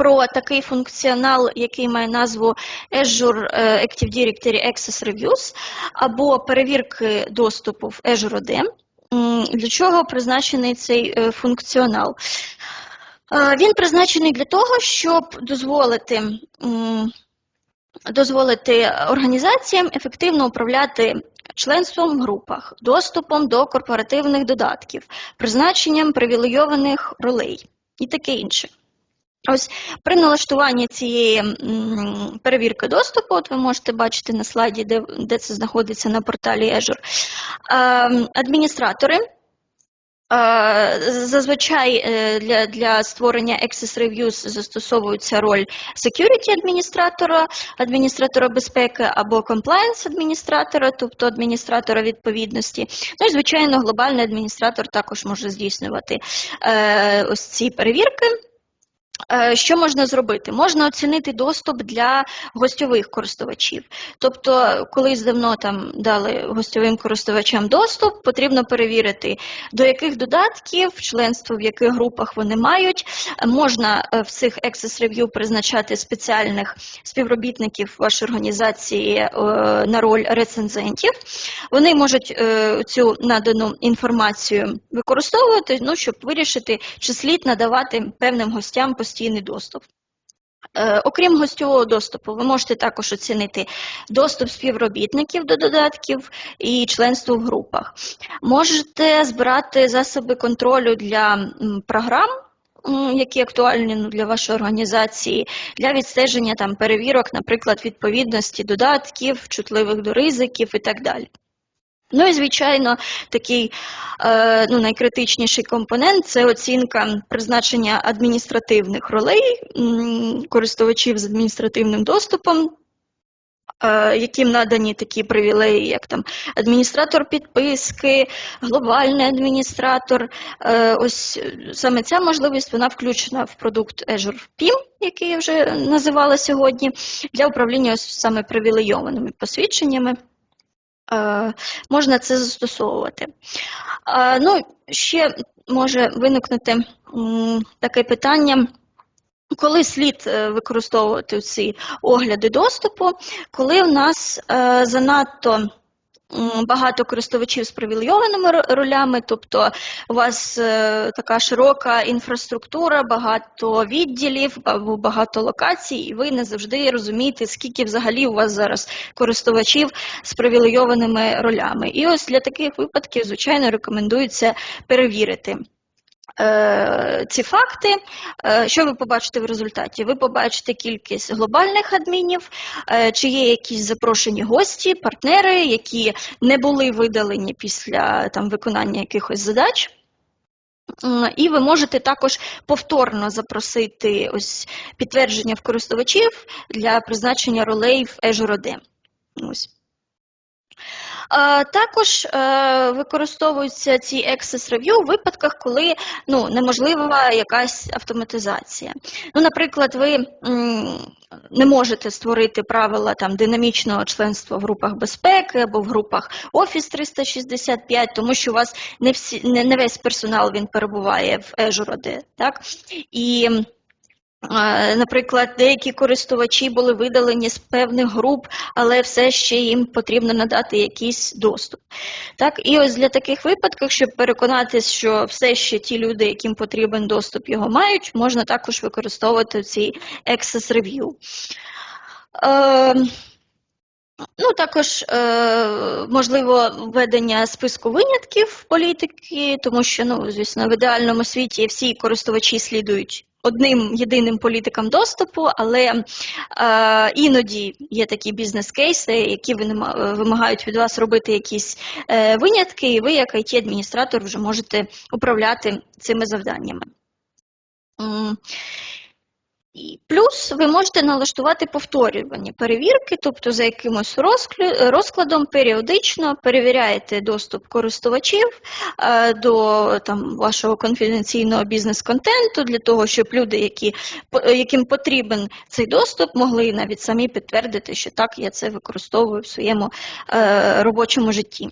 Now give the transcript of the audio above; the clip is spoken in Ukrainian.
про такий функціонал, який має назву Azure е, Active Directory Access Reviews або перевірки доступу в Azure. М, Для чого призначений цей е, функціонал? Е, Він призначений для того, щоб дозволити, дозволити організаціям ефективно управляти членством в групах, доступом до корпоративних додатків, призначенням привілейованих ролей і таке інше. Ось при налаштуванні цієї перевірки доступу, от ви можете бачити на слайді, де, де це знаходиться на порталі Azure, е, адміністратори е, зазвичай е, для, для створення Access Reviews застосовується роль security адміністратора, адміністратора безпеки або compliance адміністратора, тобто адміністратора відповідності. Ну і, звичайно, глобальний адміністратор також може здійснювати е, ось ці перевірки. Е, Що можна зробити? Можна оцінити доступ для гостьових користувачів. Тобто, колись давно там дали гостьовим користувачам доступ, потрібно перевірити, до яких додатків, членство в яких групах вони мають. Можна е, в цих Access Review призначати спеціальних співробітників вашої організації е, на роль рецензентів. Вони можуть цю надану інформацію використовувати, ну, щоб вирішити, чи слід надавати певним гостям постійний доступ. Е, Окрім гостьового доступу, ви можете також оцінити доступ співробітників до додатків і членство в групах. Можете збирати засоби контролю для програм, які актуальні ну, для вашої організації, для відстеження там, перевірок, наприклад, відповідності додатків, чутливих до ризиків і так далі. Ну і, звичайно, такий е, ну, найкритичніший компонент це оцінка призначення адміністративних ролей користувачів з адміністративним доступом, е, яким надані такі привілеї, як там адміністратор підписки, глобальний адміністратор. Е, ось саме ця можливість вона включена в продукт Azure PIM, який я вже називала сьогодні, для управління ось саме привілейованими посвідченнями. Е, можна це застосовувати. Е, Ну, ще може виникнути таке питання. Коли слід е, використовувати ці огляди доступу, коли в нас занадто багато користувачів з привілейованими ролями, тобто у вас е, така широка інфраструктура, багато відділів багато локацій, і ви не завжди розумієте, скільки взагалі у вас зараз користувачів з привілейованими ролями. І ось для таких випадків, звичайно, рекомендується перевірити. Е, Ці факти, Е, що ви побачите в результаті? Ви побачите кількість глобальних адмінів, е, чи є якісь запрошені гості, партнери, які не були видалені після там, виконання якихось задач. І ви можете також повторно запросити ось підтвердження в користувачів для призначення ролей в Azure AD. Ось. Також е, використовуються ці Access Review у випадках, коли ну, неможлива якась автоматизація. Ну, наприклад, ви не можете створити правила там, динамічного членства в групах безпеки або в групах Office 365, тому що у вас не, всі, не, не весь персонал він перебуває в Azure так? І Наприклад, деякі користувачі були видалені з певних груп, але все ще їм потрібно надати якийсь доступ. Так, і ось для таких випадків, щоб переконатися, що все ще ті люди, яким потрібен доступ, його мають, можна також використовувати ці Access Review. Е, Ну, також е, можливо введення списку винятків політики, тому що, ну, звісно, в ідеальному світі всі користувачі слідують одним єдиним політикам доступу, але е, іноді є такі бізнес-кейси, які винима- вимагають від вас робити якісь е, винятки, і ви, як IT-адміністратор, вже можете управляти цими завданнями. І плюс ви можете налаштувати повторювані перевірки, тобто за якимось розкладом періодично перевіряєте доступ користувачів е, до там, вашого конфіденційного бізнес-контенту для того, щоб люди, які, яким потрібен цей доступ, могли навіть самі підтвердити, що так, я це використовую в своєму е, робочому житті.